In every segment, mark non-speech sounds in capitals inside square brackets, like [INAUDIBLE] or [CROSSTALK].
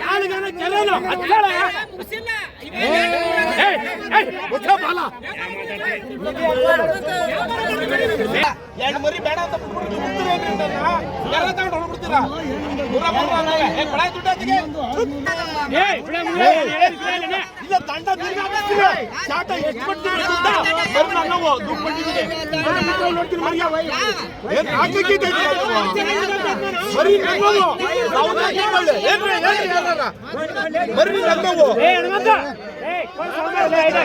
ಯಾರಿಗಾನ ಕೆಲನು? ಹಚ್ಚಾಳ ಎರಡು ಮರಿ ಬೇಡ ಅಂತ? ಎಲ್ಲ ತಗೊಂಡು ಮೂರು ಅತ್ತಿಗೆ? ಇಲ್ಲ, ದಂಡ. ಶಾಟ ಎಷ್ಟು ಕೊಡ್ತೀರಿ ದುಡ್ಡ? ಬರೀ ನನ್ನವು, ದುಡ್ಡು ಕೊಟ್ಟಿದ್ದೀನಿ. ನಾನು ಬಿಟ್ಟು ನೋಡ್ತೀನಿ ಮರಿಯ. ಏನ್ ಹಾಕ್ಲಿಕ್ಕೆ ಇದೈತೆ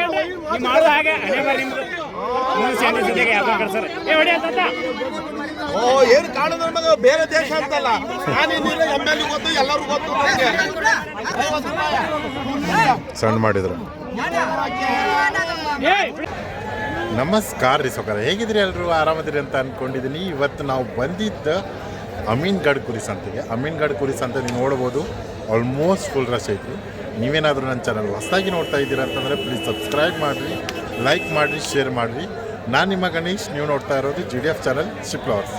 ನೀವು? ಬರೀ. ನಾವು ತಗೊಳ್ಳಿ. ಏನ್ರಿ, ಏನ್ರಿ ಯಾರಾರ? ಬರೀ ನನ್ನವು. ಓ ಏನು ಕಾಣೋದ್ರ ಮಗ ಬೇರೆ ದೇಶ ಅಂತಲ್ಲ ನಾನು ಇನ್ನಿಲ್ಲ ಎಂ ಎಲ್ ಗೊತ್ತು ಎಲ್ಲರೂ ಗೊತ್ತು ಸಣ್ಣ ಮಾಡಿದ್ರು ನಮಸ್ಕಾರ ರೀ ಸೊಕರ ಹೇಗಿದ್ರಿ ಎಲ್ಲರೂ ಆರಾಮದಿರಿ ಅಂತ ಅನ್ಕೊಂಡಿದ್ದೀನಿ ಇವತ್ತು ನಾವು ಬಂದಿದ್ದ ಅಮೀನ್ಗಢ್ ಕುರಿ ಸಂತೆಗೆ ಅಮೀನ್ಗಢ್ ಕುರಿ ಸಂತೆ ನೀವು ನೋಡ್ಬೋದು ಆಲ್ಮೋಸ್ಟ್ ಫುಲ್ ರಶ್ ಐತಿ ನೀವೇನಾದರೂ ನನ್ನ ಚಾನಲ್ ಹೊಸದಾಗಿ ನೋಡ್ತಾ ಇದ್ದೀರಾ ಅಂತಂದರೆ ಪ್ಲೀಸ್ ಸಬ್ಸ್ಕ್ರೈಬ್ ಮಾಡಿರಿ ಲೈಕ್ ಮಾಡಿರಿ ಶೇರ್ ಮಾಡಿರಿ. ನಾನು ನಿಮ್ಮ ಗಣೇಶ್, ನೀವು ನೋಡ್ತಾ ಇರೋದು G D F channel sheep lovers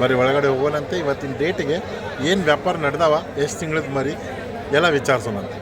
ಬರೀ ಒಳಗಡೆ ಹೋಗೋಣಂತೆ. ಇವತ್ತಿನ ಡೇಟಿಗೆ ಏನು ವ್ಯಾಪಾರ ನಡೆದವ, ಎಷ್ಟು ತಿಂಗಳದ ಮರಿ, ಎಲ್ಲ ವಿಚಾರಿಸೋಣಂತೆ.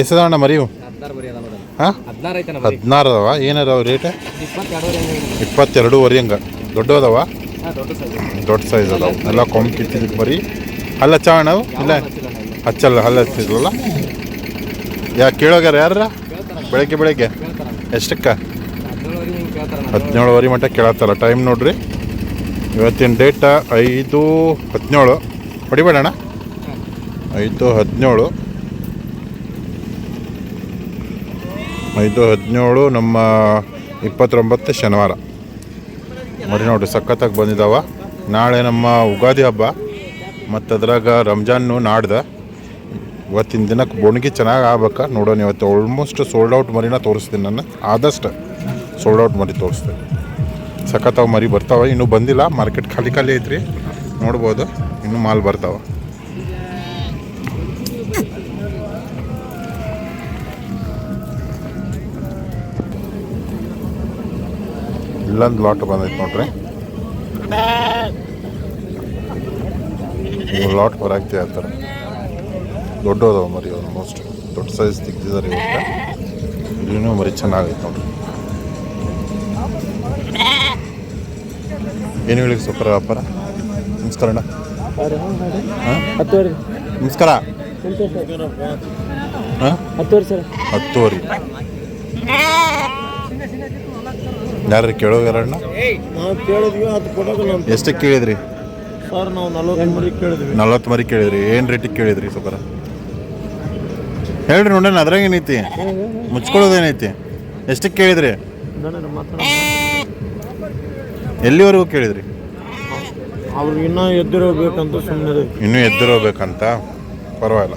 ಎಷ್ಟದಣ್ಣ ಮರಿವು ಮರಿ ಹಾಂ? ಹದಿನಾರು ಅದಾವ? ಏನದಾವ ರೇಟ್ ಇಪ್ಪತ್ತೆರಡು ಇಪ್ಪತ್ತೆರಡೂವರೆ ಹಂಗೆ. ದೊಡ್ಡ ಅದಾವ ದೊಡ್ಡ ಸೈಜ್ ಅದಾವ. ಎಲ್ಲ ಕೊಂಬ್ ಕಿತ್ತಿದ್ದಕ್ಕೆ ಬರೀ ಅಲ್ಲ ಚಾ ಅಣ್ಣ ಇಲ್ಲ? ಹಚ್ಚಲ್ಲ ಹಲ್ಲ ಹಚ್ಚಿದ್ರಲ್ಲ ಯಾ ಕೇಳೋಗ್ಯಾರ ಯಾರ ಬೆಳಗ್ಗೆ ಬೆಳಗ್ಗೆ? ಎಷ್ಟಕ್ಕ? ಹದಿನೇಳುವರೆ ಮಟ್ಟ ಕೇಳತ್ತಲ್ಲ. ಟೈಮ್ ನೋಡ್ರಿ. ಇವತ್ತಿನ ಡೇಟ ಐದು ಹದಿನೇಳು. ಹೊಡಿಬೇಡಣ್ಣ ಐದು ಹದಿನೇಳು. ಐದು ಹದಿನೇಳು ನಮ್ಮ ಇಪ್ಪತ್ತೊಂಬತ್ತು ಶನಿವಾರ. ಮರಿ ನೋಡ್ರಿ, ಸಖತ್ತಾಗಿ ಬಂದಿದ್ದಾವೆ ನಾಳೆ ನಮ್ಮ ಉಗಾದಿ ಹಬ್ಬ. ಮತ್ತು ಅದ್ರಾಗ ರಂಜಾನು ನಾಡ್ದ. ಇವತ್ತಿನ ದಿನಕ್ಕೆ ಬೋಣಿಗೆ ಚೆನ್ನಾಗಿ ಆಗ್ಬೇಕಾ. ನೋಡೋಣ, ಇವತ್ತು ಆಲ್ಮೋಸ್ಟ್ ಸೋಲ್ಡ್ ಔಟ್ ಮರಿನ ತೋರಿಸ್ತೀನಿ ನಾನು. ಆದಷ್ಟು ಸೋಲ್ಡ್ ಔಟ್ ಮರಿ ತೋರಿಸ್ತೀನಿ. ಸಖತ್ತಾಗಿ ಮರಿ ಬರ್ತಾವೆ. ಇನ್ನೂ ಬಂದಿಲ್ಲ. ಮಾರ್ಕೆಟ್ ಖಾಲಿ ಖಾಲಿ ಐತ್ರಿ. ನೋಡ್ಬೋದು. ಇನ್ನೂ ಮಾಲ್ ಬರ್ತಾವ. ಇಲ್ಲೊಂದು ಲಾಟ್ ಬಂದೈತೆ ನೋಡ್ರಿ. ಇವು ಲಾಟ್ ಬರಾಕ್ತಿ ಆಗ್ತಾರೆ ದೊಡ್ಡ ಅದಾವ ಮರಿ ಆಲ್ಮೋಸ್ಟ್ ದೊಡ್ಡ ಸೈಜ್ ತೆಗ್ದಿದ್ದಾರೆ ಇವತ್ತು ಇಲ್ಲಿನೂ ಮರಿ ಚೆನ್ನಾಗೈತೆ ನೋಡ್ರಿ. ಏನು ಹೇಳಿ ಸೂಪರ್ ವ್ಯಾಪಾರ? ನಮಸ್ಕಾರ ಅಣ್ಣ ನಮಸ್ಕಾರ. ಹಾಂ? ಹತ್ತುವರೆ ಸರ್. ಹತ್ತುವರೆ. ಯಾರು ಕೇಳೋಗ್ಯಾರಣ್ಣ ನಾವು ಕೇಳಿದ್ವಿ ಅದು ಎಷ್ಟಕ್ಕೆ ಕೇಳಿದ್ರಿ? ಸರ್ ನಾವು ನಲ್ವತ್ತು ಮರಿ ಕೇಳಿದ್ವಿ. ನಲ್ವತ್ತು ಮರಿ ಕೇಳಿದ್ರಿ. ಏನು ರೇಟಿಗೆ ಕೇಳಿದ್ರಿ ಸೊಕರ? ಹೇಳ್ರಿ ನೋಡೋಣ ಅದ್ರಾಗ ಏನೈತಿ? ಮುಚ್ಕೊಳ್ಳೋದೇನೈತಿ? ಎಷ್ಟಕ್ಕೆ ಕೇಳಿದ್ರಿ? ಎಲ್ಲಿವರೆಗೂ ಕೇಳಿದ್ರಿ? ಅವ್ರಿಗೆ ಇನ್ನೂ ಎದ್ದಿರಬೇಕಂತ ಸುಮ್ಮನೆ ಇನ್ನೂ ಎದ್ದಿರೋಗ್ಬೇಕಂತ? ಪರವಾಗಿಲ್ಲ.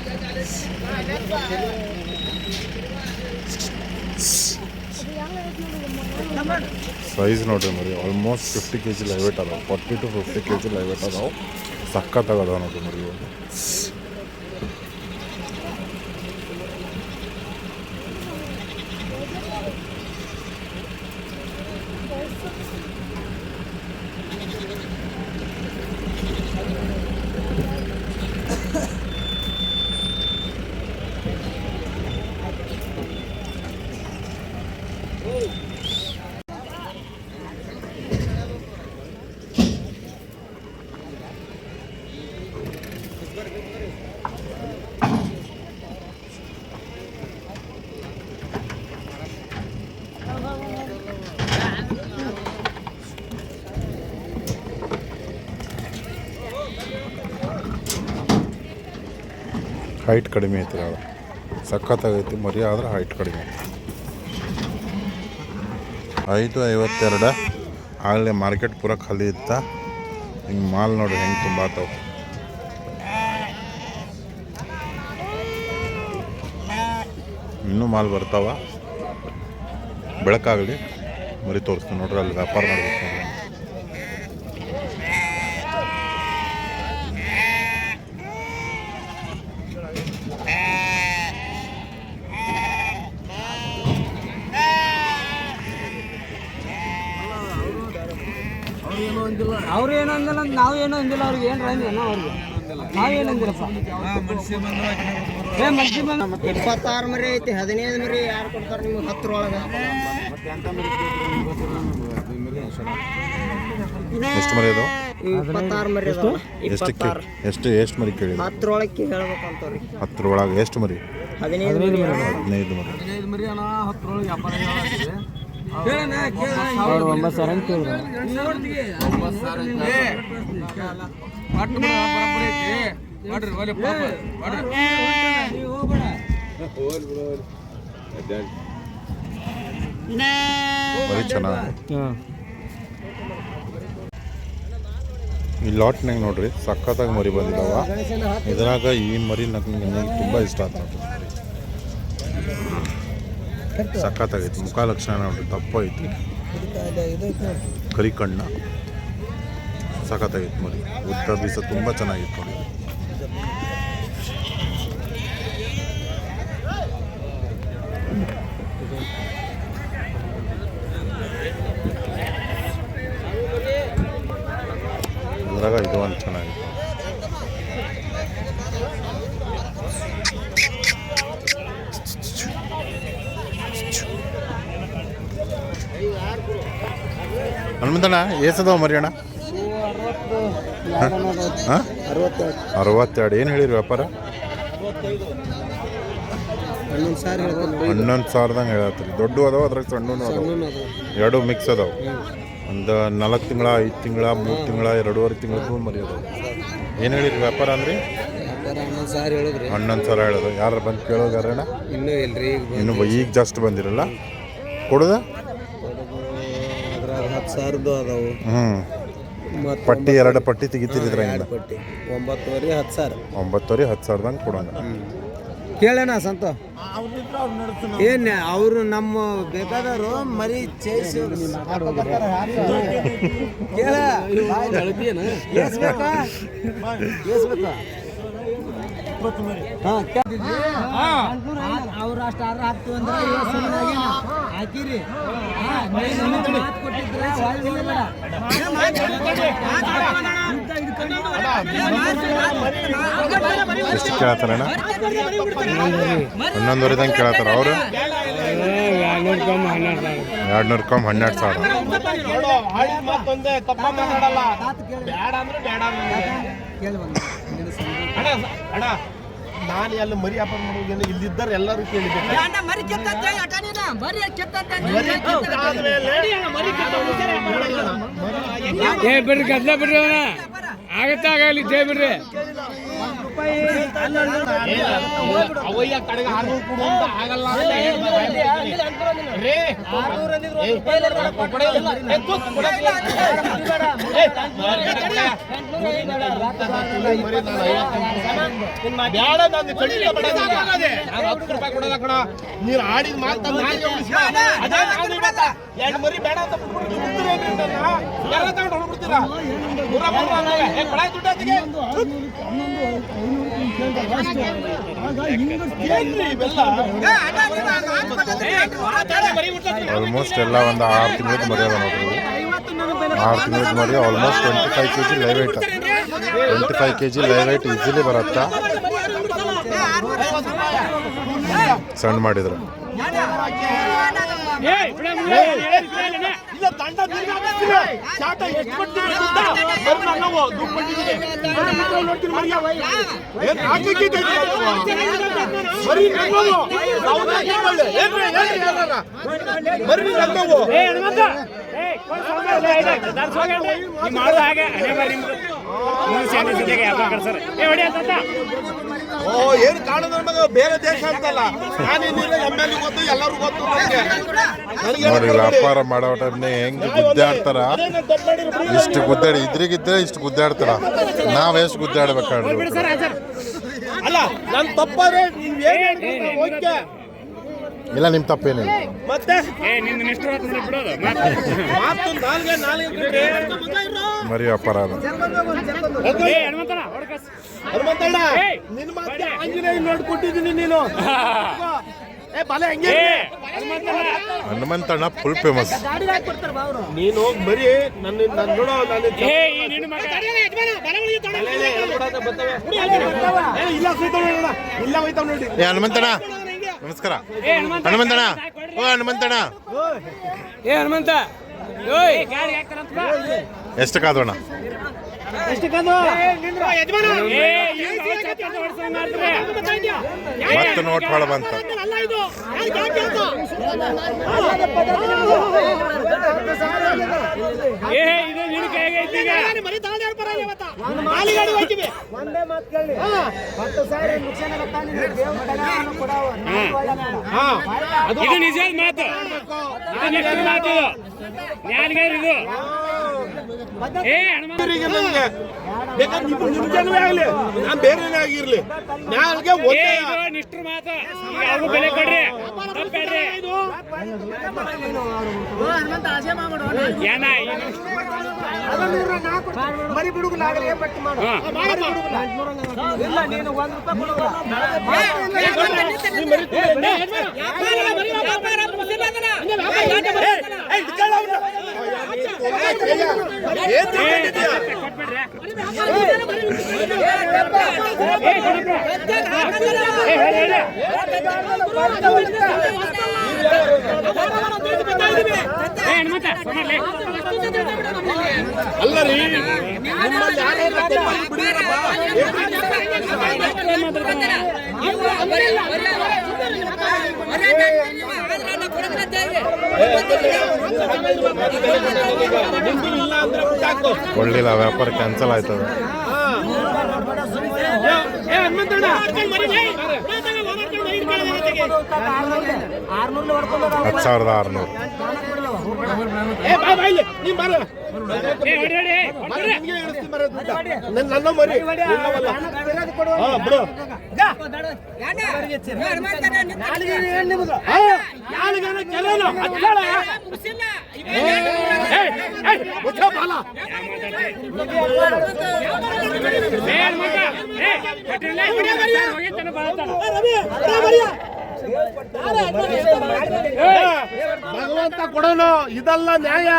ಸೈಜ್ ನೋಡ್ರಿ ಮರಿ almost fifty K G live weight ಅದಾವ. Forty to fifty K G live weight ಅದಾವೆ. ಸಕ್ಕತ್ತಾಗದಾವೆ ನೋಡ್ರಿ ಮರಿ ಹೈಟ್ ಕಡಿಮೆ ಐತಿ ಅದು ಸಖತ್ತಾಗೈತಿ ಮರಿ ಆದ್ರೆ ಹೈಟ್ ಕಡಿಮೆ. ಐದು ಐವತ್ತೆರಡ. ಆಗಲೇ ಮಾರ್ಕೆಟ್ ಪೂರ ಖಾಲಿ ಇತ್ತ. ಹಿಂಗೆ ಮಾಲ್ ನೋಡಿ, ಹೆಂಗೆ ತುಂಬ ಆತಾವ ಇನ್ನೂ ಮಾಲ್ ಬರ್ತಾವ. ಬೆಳಕಾಗಲಿ. ಮರಿ ತೋರಿಸ್ತೀನಿ ನೋಡ್ರಿ, ಅಲ್ಲಿ ವ್ಯಾಪಾರ ಮಾಡ್ಬೇಕು ನೋಡ್ರಿ ಅವ್ರು ಏನು ಅಂದಿಲ್ಲ ಅಂತ ನಾವು ಏನು ಅಂದಿಲ್ಲ ಅವ್ರಿಗೆ ಏನು ಏನೋ ಅವ್ರಿಗೆ. ನಾವೇನು ಅಂದಿರಪ್ಪ ಏ ಮನ್ಸಿ ಬಂದ ಇಪ್ಪತ್ತಾರು ಮರಿ ಐತಿ ಹದಿನೈದು ಮರಿ ಯಾರು ಕೊಡ್ತಾರೆ ನಿಮ್ಗೆ ಹತ್ತರೊಳಗೆ? ಎಷ್ಟು ಮರಿ ಇಪ್ಪತ್ತಾರು ಮರಿ ಅದಾವ. ಎಷ್ಟು? ಕೇ ಎಷ್ಟು ಎಷ್ಟು ಮರಿ ಕೇಳಿದ್ರು? ಹತ್ತರೊಳಗೆ ಹೇಳ್ಬೇಕಂತವ್ರಿ. ಹತ್ತರೊಳಗೆ ಎಷ್ಟು ಮರಿ? ಹದಿನೈದು ಮರಿ ಹದಿನೈದು ಮರಿ. ಅವ್ರು ಒಂಬತ್ತು ಸಾವಿರ ಅಂತ ಕೇಳಿದ್ರು. ಈ ಲಾಟ್ನಾಗ ನೋಡ್ರಿ ಸಖತ್ತಾಗಿ ಮರಿ ಬಂದಿದ್ದಾವ ಇದ್ರಾಗ ಈ ಮರಿ ನಂಗೆ ನನಗೆ ತುಂಬ ಇಷ್ಟ ಆಯ್ತು ಸಖತ್ತಾಗೈತಿ. ಮುಖ ಲಕ್ಷಣ ನೋಡ್ರಿ ತಪ್ಪ ಐತಿ ಕರಿ ಕಣ್ಣ ಸಖತ್ತಾಗೈತಿ ಮರಿ ಉದ್ದ ಬೀಸ ತುಂಬ ಚೆನ್ನಾಗಿತ್ತು ನೋಡಿ ಅದ್ರಾಗ ಇದು ಒಂದು ಚೆನ್ನಾಗಿತ್ತು ಹನುಮಂತಣ್ಣ ಏಸದವ ಮರಿ ಅಣ್ಣ ಹಾಂ? ಅರವತ್ತೆರಡು ಏನು ಹೇಳಿರಿ ವ್ಯಾಪಾರ? ಹನ್ನೊಂದು ಸಾವಿರದಂಗೆ ಹೇಳತ್ತೀರಿ ದೊಡ್ಡ ಅದಾವ ಅದ್ರಾಗ ಸಣ್ಣ ಅದಾವ? ಎರಡು ಮಿಕ್ಸ್ ಅದಾವ? ಒಂದು ನಾಲ್ಕು ತಿಂಗಳ ಐದು ತಿಂಗಳ ಮೂರು ತಿಂಗಳ ಎರಡೂವರೆ ತಿಂಗಳದ್ದು ಮರಿ ಅದಾವ. ಏನು ಹೇಳಿರಿ ವ್ಯಾಪಾರ ಅಂದ್ರಿ? ಹನ್ನೊಂದು ಸಾವಿರ ಹೇಳೋದು. ಯಾರು ಬಂದು ಕೇಳೋಗಾರಣ್ಣ ಇನ್ನೂ ಇಲ್ರಿ ಈಗ ಇನ್ನು ಈಗ ಜಸ್ಟ್ ಬಂದಿರಲ್ಲ? ಕೊಡುದ? ಸಾವಿರದ್ದು ಅದಾವು. ಹ್ಞೂ ಪಟ್ಟಿ ಎರಡು ಪಟ್ಟಿ ತೆಗಿತೀರಿ ಇದ್ರಾಗಿಂದ? ಪಟ್ಟಿ. ಒಂಬತ್ತುವರೆ ಹತ್ತು ಸಾವಿರ ಒಂಬತ್ತುವರೆ ಹತ್ತು ಸಾವಿರದಂಗೆ ಕೊಡೋಣ. ಕೇಳೋಣ ಸಂತ. ಏನ್ ಅವರು ನಮ್ಮ ಬೇಕಾದವರು ಮರಿ ಚೇಸ್ ಕೇಳ. ಎಷ್ಟ್ ಬೇಕಾ? ಬೇಕಾ? ಹಾ, ಅವ್ರು ಅಷ್ಟು ಹಾಕ್ತು ಅಂದ್ರೆ ಹಾಕಿರಿ. ಹಾ, ನೀವು ನಮಗೆ ಮಾತು ಕೊಟ್ಟಿದ್ರೆ ಒಳ್ಳೆ ಇಲ್ಲ ಬೇಡ. ಎಷ್ಟು ಕೇಳತ್ತಾರಣ್ಣ ಹನ್ನೊಂದುವರೆದಂಗೆ ಕೇಳತ್ತಾರ ಅವರು? ಎರಡು ನೂರು ಕಮ್ಮಿ ಹನ್ನೆರಡು ಸಾವಿರ. ಬೇಡ ಅಂದ್ರೆ ಬೇಡ ಅಣ್ಣ ಅಣ್ಣ. ನಾನು ಎಲ್ಲ ಮರಿ ಹಬ್ಬ ಮಾಡೋದು ಇಲ್ಲಿದ್ದರೆ ಎಲ್ಲರೂ ಕೇಳಿದ್ದೆ ಬಿಡ್ರಿ ಗದ್ಲ ಬಿಡ್ರಿ ಅವನ ಆಗತ್ತಾಗಲಿ ಜೈ ಬಿಡ್ರಿ. ಅವಯ್ಯ ಕಡೆಗೆ ಆರ್ನೂರು ಅಂತ ಆಗಲ್ಲ ನಾನು ಬೇಡ. ನಾನು ಕೊಡಲ್ಲ ಕಣ ನೀನು ಆಡಿದ ಮಾತು ನಾನು ಎರಡು ಮರಿ ಬೇಡ ಅಂತ? ಎಲ್ಲ? ಆಲ್ಮೋಸ್ಟ್ ಎಲ್ಲ ಒಂದು ಆರು ತಿಂಗಳದ್ದು ಮರಿ ಅದ ನೋಡ್ರಿ ಆರು ತಿಂಗಳದ್ದು ಮರಿ almost twenty five K G live weight twenty five K G live weight easily ಬರುತ್ತಾ ಸಣ್ಣ ಮಾಡಿದ್ರೆ ಇಲ್ಲ ದಂಡ. ಶಾಟ ಎಷ್ಟು ದುಡ್ಡ? ಮಿತ್ರ ನೋಡ್ತೀನಿ. ಏನ್ ಹಾಕ್ಲಿಕ್ಕೆ ಇದೆ ಇದು? ಬರೀ ನನ್ನವು. ನಾವು ಹಾಕಿಕೊಳ್ಳಿ. ಏನ್ರಿ, ಏನ್ರಿ ಏ ಬರ್ರಿ ನನ್ನವು. ಓ ಏನು ಕಾಣದ ಮಗ ಬೇರೆ ದೇಶ ಅಂತಲ್ಲ. ನಾನೇನಿಲ್ಲ ಎಂ ಎಲ್ ಗೊತ್ತು ಎಲ್ಲರೂ ಗೊತ್ತು ನೋಡಿ. ವ್ಯಾಪಾರ ಮಾಡೋ ಟೈಮ್ನೇ ಹೆಂಗೆ ಗುದ್ದಾಡ್ತಾರ? ನಾನು. ಇಷ್ಟು ಗುದ್ದಾಡಿ ಇದ್ರಿಗಿದ್ರೆ ಇಷ್ಟು ಗುದ್ದಾಡ್ತಾರ. ನಾವ್ ಎಷ್ಟು ಗುದ್ದಾಡ್ಬೇಕಾಡ್ರಿ ಅಲ್ಲ ನನ್ ತಪ್ಪಾದ್ರೆ ನೀವ್ ಏನ್ ಓಕೆ ಇಲ್ಲ ನಿಮ್ ತಪ್ಪೇನಿಲ್ಲ. ಮತ್ತೆ? ಮರಿ ವ್ಯಾಪಾರ ಅದ. ಹನುಮಂತಣ್ಣ ನಿನ್ ಮಾತೆ ಆಂಜನೇಯ ನೋಡ್ಕೊಟ್ಟಿದ್ದೀನಿ ನೀನು. [LAUGHS] ಏ ಬಲೆ ಹೆಂಗೆ ಹನುಮಂತಣ್ಣ ಫುಲ್ ಫೇಮಸ್ ನೀನು ಹೋಗ್ ಬರೀ ನನ್ನ ನನ್ನ ನೋಡೋ ನಾನು ಇಲ್ಲ ಸೈತಾವ್ ನೋಡೋಣ ಇಲ್ಲ ಹೋಯ್ತಾವ್ ನೋಡಿ. ಏ ಹನುಮಂತಣ್ಣ ನಮಸ್ಕಾರ. ಹನುಮಂತಣ್ಣ ಓ ಹನುಮಂತಣ್ಣ ಏ ಹನುಮಂತ. ಎಷ್ಟು ಕಾದೋಣ ಮತ್ತೆ ನೋಟ್ ಹೊಳ ಬಂತ ಒಂದೇ ಮಾತು ಕೇಳಿ ಹತ್ತು ಸಾವಿರ ನುಕ್ಸಾನ. ಇದು ನಿಜ ಮಾತು ಮಾತು ಇದು ಆಗಲಿ ನಾನು ಬೇರೆನೇ ಆಗಿರ್ಲಿ ನಾಲ್ಗೆ ಇದು ಮಾತು ಈಗ ಅವ್ರಿಗೂ ಬೆಲೆ ಕೊಡ್ರಿ ತಪ್ಪೇಳ್ರಿ ಏನ ಏನು ಮರಿ ಬಿಡುಗಲ್ಲ ಮಾಡು. ಮರಿ. ಇಲ್ಲ ನೀನು ಒಂದ್ ರೂಪಾಯಿ ತಿಳ್ಕೊಂಡಿದ್ಯಾ? ಏ ಕೊಡಪ್ಪ. ಏ ಹೇಳಿ ಹೇಳಿ ಏ ಹನುಮಂತ ಸುಮ್ಮನೆ ಅಲ್ಲ ರೀ ನಿಮ್ಮಲ್ಲಿ ಯಾರೋ ಒಬ್ಬ ತಪ್ಪಲ್ಲಿ ಬಿಡಿರಪ್ಪ. ನಿಮ್ದು ಇಲ್ಲ ಅಂದ್ರೆ ಬಿಟ್ಟಾಕು. ಕೊಳ್ಳಿಲ್ಲ ವ್ಯಾಪಾರ ಕ್ಯಾನ್ಸಲ್ ಆಯ್ತದ ಏ ಹನುಮಂತಣ್ಣ ಆರ್ನೂರ್ಲಿ ಹೊಡ್ಕೊಂಡು ಹತ್ತು ಸಾವಿರದ ಆರುನೂರು ಏ ಬಾ ಬಾ ಇಲ್ಲಿ ನೀ ಬಾರ ಭಗವಂತ ಕೊಡೋನು ಇದಲ್ಲ ನ್ಯಾಯ.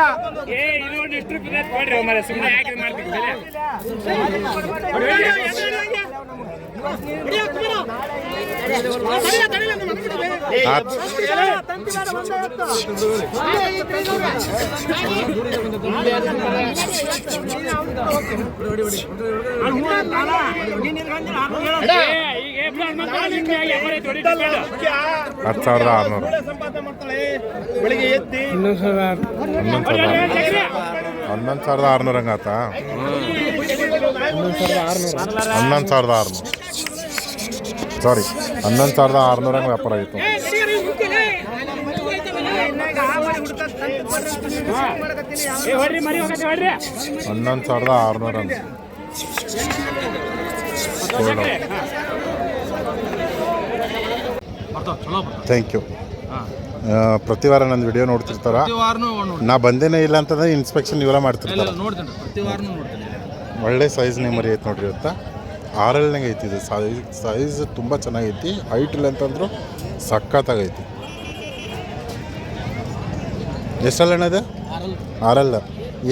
ವ್ಯಾಪಾರ. ಹತ್ತು ಸಾವಿರದ ಆರುನೂರು. ಹನ್ನೊಂದು ಸಾವಿರದ ಆರುನೂರು ಹನ್ನೊಂದು ಸಾವಿರದ ಆರುನೂರು. ಹಂಗಾತ ಹನ್ನೊಂದು ಸಾವಿರದ ಆರುನೂರು ಸಾರಿ ಹನ್ನೊಂದು ಸಾವಿರದ ವ್ಯಾಪಾರ ಹೊಡ್ರಿ ಮರಿ ಹೋಗತ್ತೆ ಹೊಡ್ರಿ ಹನ್ನೊಂದು ಸಾವಿರದ ಆರುನೂರ ಅಂತ ಥ್ಯಾಂಕ್ ಯು ಪ್ರತಿ ವಾರ ನನ್ನ ವಿಡಿಯೋ ನೋಡ್ತಿರ್ತಾರ? ನಾ ಬಂದೇನೆ ಇಲ್ಲ ಅಂತಂದ್ರೆ ಇನ್ಸ್ಪೆಕ್ಷನ್ ಇವೆಲ್ಲ ಮಾಡ್ತಿರ್ತಾರೆ? ಒಳ್ಳೆ ಸೈಜ್ ಮರಿ ಐತೆ ನೋಡ್ರಿ ಇವತ್ತ? ಆರಲ್ನಾಗ ಐತಿ ಇದು. ಸೈಜ್ ಸೈಜ್ ತುಂಬ ಚೆನ್ನಾಗೈತಿ. ಹೈಟ್ ಇಲ್ಲ ಅಂತಂದ್ರು ಸಖತ್ತಾಗೈತಿ. ಎಷ್ಟಲ್ಲ ಅಣ್ಣ ಇದು ಆರಲ್ಲ.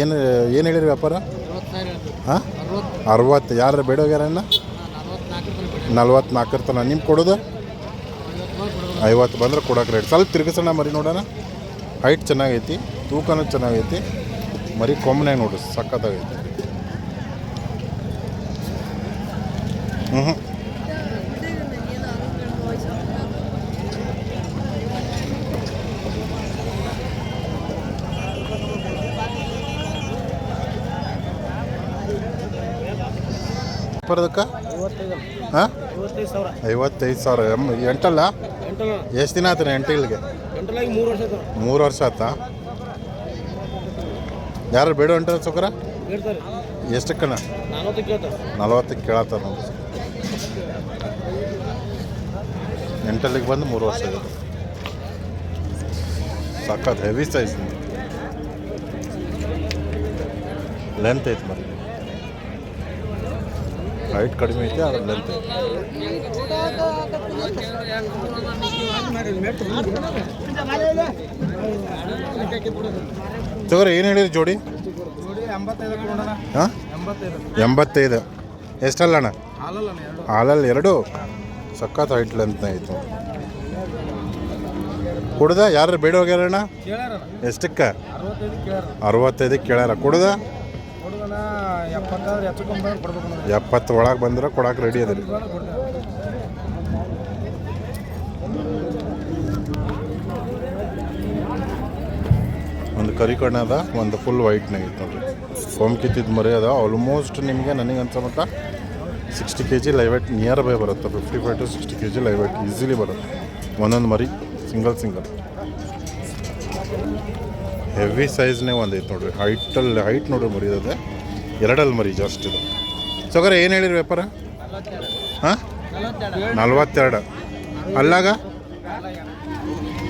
ಏನು ಏನು ಹೇಳಿರಿ ವ್ಯಾಪಾರ? ಹಾಂ? ಅರವತ್ತು. ಯಾರು ಬೇಡೋಗ್ಯಾರಣ್ಣ ನಲ್ವತ್ನಾಲ್ಕರ ತನ ನಿಮ್ಗೆ ಕೊಡೋದು? ಐವತ್ತು ಬಂದ್ರೆ ಕೊಡೋಕೆ ರೇಟ್ ಸ್ವಲ್ಪ ತಿರುಗಿಸೋಣ ಮರಿ ನೋಡೋಣ. ಹೈಟ್ ಚೆನ್ನಾಗೈತಿ ತೂಕನೂ ಚೆನ್ನಾಗೈತಿ. ಮರಿ ಕೊಮ್ಮನೆ ನೋಡು ಸಖತ್ತಾಗೈತಿ. ಹ್ಞೂ ಹ್ಞೂ ಬರೋದಕ್ಕೆ? ಹಾಂ ಐವತ್ತೈದು ಸಾವಿರ. ಎಂ ಎಂಟಲ್ಲ? ಎಷ್ಟು ದಿನ ಆಯ್ತು ಎಂಟಿಲ್ಗೆ ಮೂರು ವರ್ಷ ಆಯ್ತಾ. ಯಾರು ಬೇಡ ಹೊಂಟಾರ ಸುಕರ? ಎಷ್ಟಕ್ಕನ ನಲವತ್ತಕ್ಕೆ ಕೇಳತ್ತಾರ ನೋಡಿ. ಎಂಟಲ್ಲಿಗೆ ಬಂದು ಮೂರು ವರ್ಷ ಇದೆ ಸಖತ್ ಹೆವಿ ಸೈಜ್ ಲೆಂತ್ ಐತೆ ಮತ್ತೆ ಹೈಟ್ ಕಡಿಮೆ ಐತೆ ಅದ್ರ ಲೆಂತ್ ಐತೆ. ತಗೋರಿ ಏನು ಹೇಳಿರಿ ಜೋಡಿ? ಹಾಂ? ಎಂಬತ್ತೈದು. ಎಷ್ಟಲ್ಲ ಅಣ್ಣ? ಹಾಲಲ್ಲಿ ಎರಡು? ಸಖತ್ ಐಟ್ಲ್ ಅಂತ ಆಯ್ತು. ಕುಡ್ದ? ಯಾರು ಬೇಡ ಹೋಗ್ಯಾರಣ್ಣ ಎಷ್ಟಕ್ಕೆ? ಅರವತ್ತೈದಕ್ಕೆ ಕೇಳ್ಯಾರ. ಕುಡ್ದ? ಎಪ್ಪತ್ತು ಒಳಗೆ ಬಂದ್ರೆ ಕೊಡಕ್ಕೆ ರೆಡಿ ಅದ ರೀ ಒಂದು ಕರಿ ಕಣ್ಣು ಅದ ಒಂದು ಫುಲ್ ವೈಟ್ನಾಗ ಐತೆ ನೋಡ್ರಿ ಸೋಮ್ಕಿತ್ತಿದ ಮರಿ ಅದ. ಆಲ್ಮೋಸ್ಟ್ ನಿಮಗೆ ನನಗೆ ಅನ್ಸೋ ಮಟ್ಟ sixty K G live nearby ಬರುತ್ತೆ. Fifty five to sixty K G live easily ಬರುತ್ತೆ. ಒಂದೊಂದು ಮರಿ ಸಿಂಗಲ್ ಸಿಂಗಲ್ ಹೆವಿ ಸೈಜ್ನೇ ಒಂದು ಐತೆ ನೋಡ್ರಿ. ಹೈಟಲ್ಲಿ ಹೈಟ್ ನೋಡ್ರಿ ಮರಿ ಅದೇ ಎರಡಲ್ಲಿ ಮರಿ ಜಾಸ್ಟ್ ಇದು. ಸೊಗರ ಏನು ಹೇಳಿರಿ ವ್ಯಾಪಾರ? ಹಾಂ? ನಲ್ವತ್ತೆರಡು. ಅಲ್ಲಾಗ?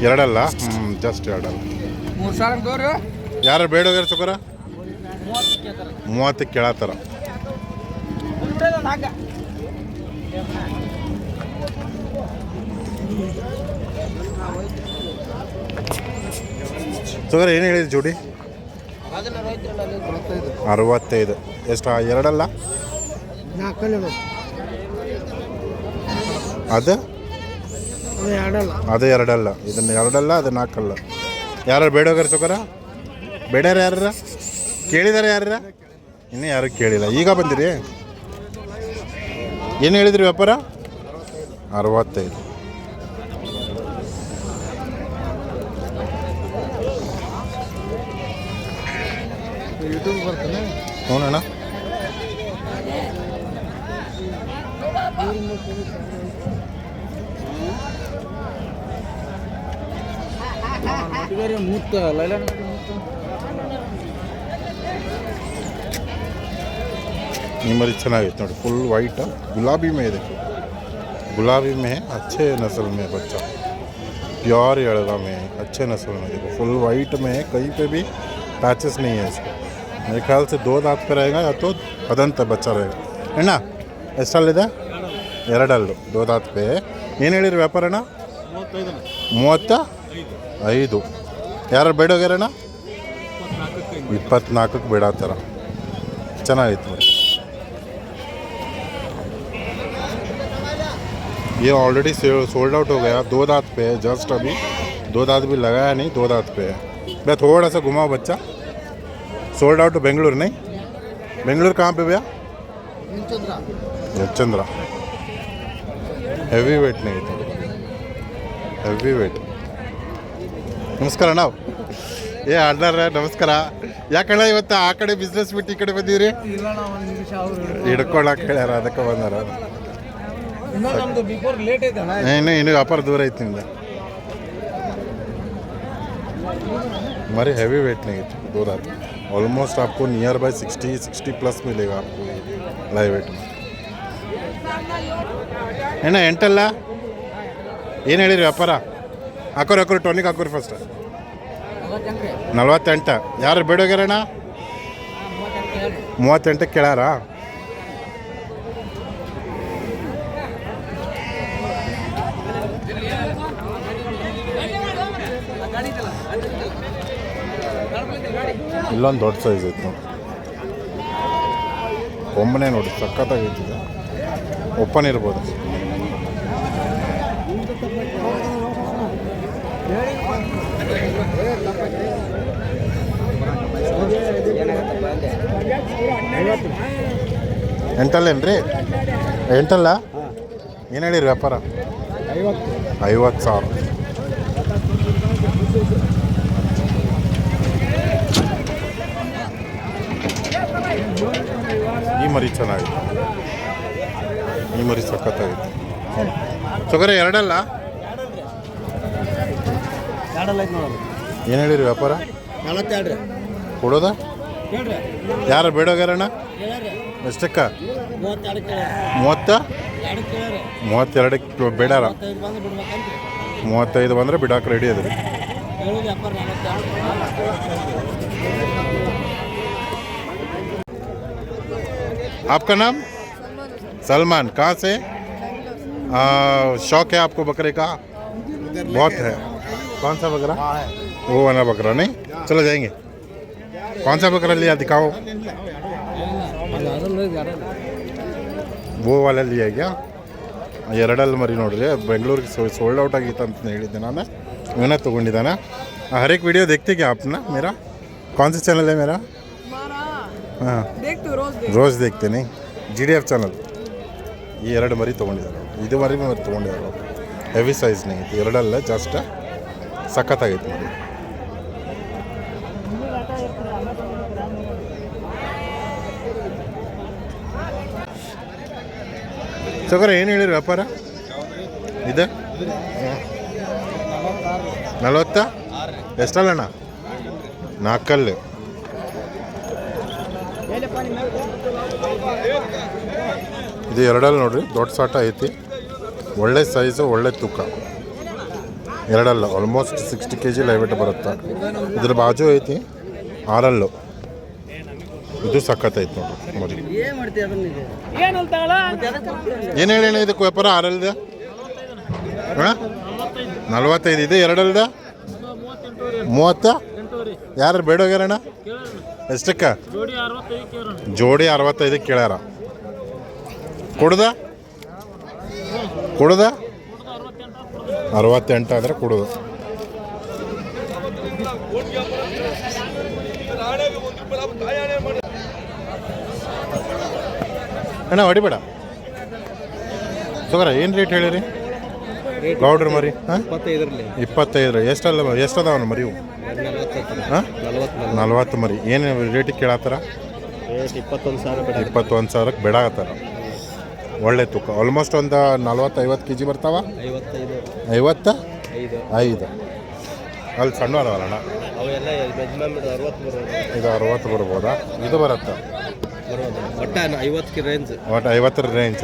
ಎರಡಲ್ಲ? ಹ್ಞೂ ಜಸ್ಟ್ ಎರಡಲ್ಲ. ಯಾರು ಬೇಡ ಸುಕರ ಸೊಗರ ಮೂವತ್ತಕ್ಕೆ ಕೇಳತ್ತಾರ. ಸೊಗರ ಏನು ಹೇಳಿದ್ರಿ ಜೋಡಿ? ಅರವತ್ತೈದು. ಎಷ್ಟು ಎರಡಲ್ಲ? ಅದು? ಅದು ಎರಡಲ್ಲ. ಇದನ್ನು ಎರಡಲ್ಲ ಅದು ನಾಲ್ಕಲ್ಲ. ಯಾರು ಬೇಡ ಹೋಗ್ಯಾರ ಸೊಕರ ಬೇಡ್ಯಾರ ಯಾರ ಕೇಳಿದಾರೆ ಯಾರ ಇನ್ನು ಯಾರು ಕೇಳಿಲ್ಲ. ಈಗ ಬಂದಿರಿ? ಏನು ಹೇಳಿದ್ರಿ ವ್ಯಾಪಾರ? ಅರವತ್ತೈದು. ಹ್ಞೂನಣ್ಣ ನಿಮ್ಮಲ್ಲಿ ಚೆನ್ನಾಗೈತೆ ನೋಡಿ फुल वाइट गुलाबी में है देखो गुलाबी में है अच्छे नस्ल में बच्चा प्योर एड़गा में है अच्छे नस्ल में देखो फुल वाइट में है कहीं पे भी पैचेस नहीं है इसको मेरे ख्याल से दो दांत पे रहेगा या तो ಅದಂತ ಬಚ್ಚ रहेगा ಅಣ್ಣ ಎಷ್ಟಲ್ಲಿದೆ ಎರಡಲ್ಲು ದೋ ದಾಂತ್ ಪೇ ಏನು ಹೇಳಿರಿ ವ್ಯಾಪಾರಣ್ಣ ಮೂವತ್ತ ಐದು ಯಾರು ಬೇಡೋಗ್ಯಾರಣ್ಣ ಇಪ್ಪತ್ನಾಲ್ಕಕ್ಕೆ ಬೇಡತ್ತಾರ ಚೆನ್ನಾಗಿತ್ತು ನೋಡಿ ये ऑलरेडी सोल्ड आउट हो गया दो दांत पे है जस्ट अभी दो दांत भी लगाया नहीं दो दांत पे है भैया थोड़ा सा घुमाओ बच्चा सोल्ड आउट बेंगलुरु नहीं बेंगलुरु कहाँ पे भैया यचंद्रा ಹೆವಿ ವೇಟ್ नहीं तो ಹೆವಿ ವೇಟ್ ನಮಸ್ಕಾರ ನಾವು ಏ ಅಣ್ಣಾರ ನಮಸ್ಕಾರ ಯಾಕಣ್ಣ ಇವತ್ತು ಆ ಕಡೆ ಬಿಸ್ನೆಸ್ ಬಿಟ್ಟು ಈ ಕಡೆ ಬಂದಿರಿ ಹಿಡ್ಕೊಳಕ್ಕೆ ಹೇಳ್ಯಾರ ಅದಕ್ಕೆ ಬಂದಾರ ಇನ್ನೂ ನಮ್ದು ಬಿಫೋರ್ ಲೇಟ್ ಐತಲ್ಲ ಇನ್ನು ಇನ್ನು ವ್ಯಾಪಾರ ದೂರ ಐತಿ ನಿಮ್ದು मरी हैवी वेट नहीं है दो रात ऑलमोस्ट आपको nearby sixty sixty plus मिलेगा आपको लाइव वेट में ಏನ ಎಂಟಲ್ಲ ಏನು ಹೇಳಿರಿ ವ್ಯಾಪಾರ ಹಾಕೋರಿ ಹಾಕೋರಿ ಟೋನಿಗೆ ಹಾಕೋರಿ ಫಸ್ಟ್ ನಲ್ವತ್ತೆಂಟು. ಯಾರು ಬೇಡೋಗ್ಯಾರಣ್ಣ ಮೂವತ್ತೆಂಟಕ್ಕೆ ಕೇಳಾರ? ಇಲ್ಲೊಂದು ದೊಡ್ಡ ಸೈಜ್ ಇತ್ತು. ಒಮ್ಮನೆ ನೋಡಿ ಸಖತ್ತಾಗೈತಿದೆ ಓಪನ್ ಇರ್ಬೋದು. ಎಂಟಲ್ಲೇನ್ರಿ? ಎಂಟಲ್ಲ? ಏನು ಹೇಳಿರಿ ವ್ಯಾಪಾರ? ಐವತ್ತು ಸಾವಿರ. ಈ ಮರಿ ಚೆನ್ನಾಗಿತ್ತು ಈ ಮರಿ ಸಖತ್ತಾಗಿತ್ತು ಸೊಗರೆ ಎರಡಲ್ಲ? ಏನು ಹೇಳಿರಿ ವ್ಯಾಪಾರ? ಕೊಡೋದಾ ಕೊಡೋದ? ಯಾರು ಬೇಡೋಗ್ಯಾರಣ್ಣ? ಎಷ್ಟಕ್ಕ ಮೂವತ್ತೆರಡು ಕೇಳಿ ಮೂವತ್ತ ಎರಡು ಕೇಳ್ರಿ ಮೂವತ್ತೆರಡಕ್ಕೆ ಬೇಡಾರ ಐದು ಬಂದು ಬಿಡ್ಬೇಕಂತ ಮೂವತ್ತೈದು ಬಂದರೆ ಬಿಡಾಕ ರೆಡಿ ಅದ್ರಿ ಹೇಳೋದು ವ್ಯಾಪಾರ ನಲವತ್ತೆರಡು आपका नाम सलमान कहाँ से आ, शौक है आपको बकरे का बहुत है कौन सा बकरा वो वाला बकरा नहीं चलो जाएंगे कौन सा बकरा लिया दिखाओ वो वाला लिया क्या ಎರಡಲ್ಲಿ ಮರಿ ನೋಡ್ರಿ ಬೆಂಗಳೂರಿಗೆ ಸೋಲ್ಡ್ ಔಟ್ ಆಗಿತ್ತು ಅಂತ ಹೇಳಿದ್ದೆ ನಾನು ಇವನೇ ತೊಗೊಂಡಿದ್ದಾನೆ हर एक वीडियो देखते क्या अपना मेरा कौन सा चैनल है मेरा हाँ देखते हो रोज rose ದೇಖ್ತೇನೆ G D F channel ಈ ಎರಡು ಮರಿ ತೊಗೊಂಡಿದ್ದಾರೆ ಇದು ಮರಿ ಮರಿ ತೊಗೊಂಡಿದ್ದಾರೆ ಹೆವಿ ಸೈಜ್ನಾಗ ಐತಿ ಎರಡಲ್ಲ ಜಸ್ಟ್ ಸಖತ್ತಾಗೈತಿ ಮರಿ ಸಗರ ಏನು ಹೇಳಿರಿ ವ್ಯಾಪಾರ? ಇದೆ? ನಲವತ್ತ? ಎಷ್ಟಲ್ಲಣ್ಣ? ನಾಲ್ಕಲ್ಲು. ಇದು ಎರಡಲ್ಲಿ ನೋಡ್ರಿ, ದೊಡ್ಡ ಸಾಟ ಐತಿ. ಒಳ್ಳೆ ಸೈಜು ಒಳ್ಳೆ ತೂಕ. ಎರಡಲ್ಲ almost sixty K G live weight ಬರುತ್ತೆ. ಇದ್ರ ಬಾಜು ಐತಿ, ಆರಲ್ಲು. ಇದು ಸಖತ್ತೈತೆ ನೋಡ್ರಿ ಏನ್ ಹೇಳಿ ಇದಕ್ಕೆ ವ್ಯಾಪಾರ ಆರಲ್ದ? ನಲ್ವತ್ತೈದು ಇದೆ, ಎರಡಲ್ದ? ಮೂವತ್ತ? ಯಾರು ಬೇಡೋಗ್ಯಾರಣ್ಣ ಎಷ್ಟಕ್ಕ? ಜೋಡಿ ಅರವತ್ತೈದು ಕೇಳ್ಯಾರ. ಕೊಡುದ? ಕೊಡುದ? ಅರವತ್ತೆಂಟು ಆದರೆ ಕೊಡುದು. ಅಣ್ಣ ಹೊಡಿಬೇಡ. ಸುಗರ ಏನು ರೇಟ್ ಹೇಳಿರಿ? ಗೌಡ್ರ ಮರಿ ಹಾಂ? ಇಪ್ಪತ್ತೈದು ಎಷ್ಟಲ್ಲ ಎಷ್ಟದವ ಮರಿ ಹಾಂ? ನಲವತ್ತು ಮರಿ. ಏನು ರೇಟಿಗೆ ಕೇಳತ್ತಾರ? ಇಪ್ಪತ್ತೊಂದು ಸಾವಿರ ಬೆಡಾಗತ್ತಾರ ಇಪ್ಪತ್ತೊಂದು ಸಾವಿರಕ್ಕೆ ಒಳ್ಳೆ ತೂಕ. ಆಲ್ಮೋಸ್ಟ್ ಒಂದು ನಲ್ವತ್ತು ಐವತ್ತು ಕೆ ಜಿ ಬರ್ತಾವ ಐವತ್ತ? ಐದು. ಅಲ್ಲಿ ಸಣ್ಣ ಅದಾವಲ್ಲ ಇದು ಅರವತ್ತು ಬರ್ಬೋದಾ? ಇದು ಬರುತ್ತೆ? ಬರೋದು. ಒಟ್ಟ ಐವತ್ತಕ್ಕೆ ರೇಂಜ್ ಒಟ್ಟು ಐವತ್ತರ ರೇಂಜ್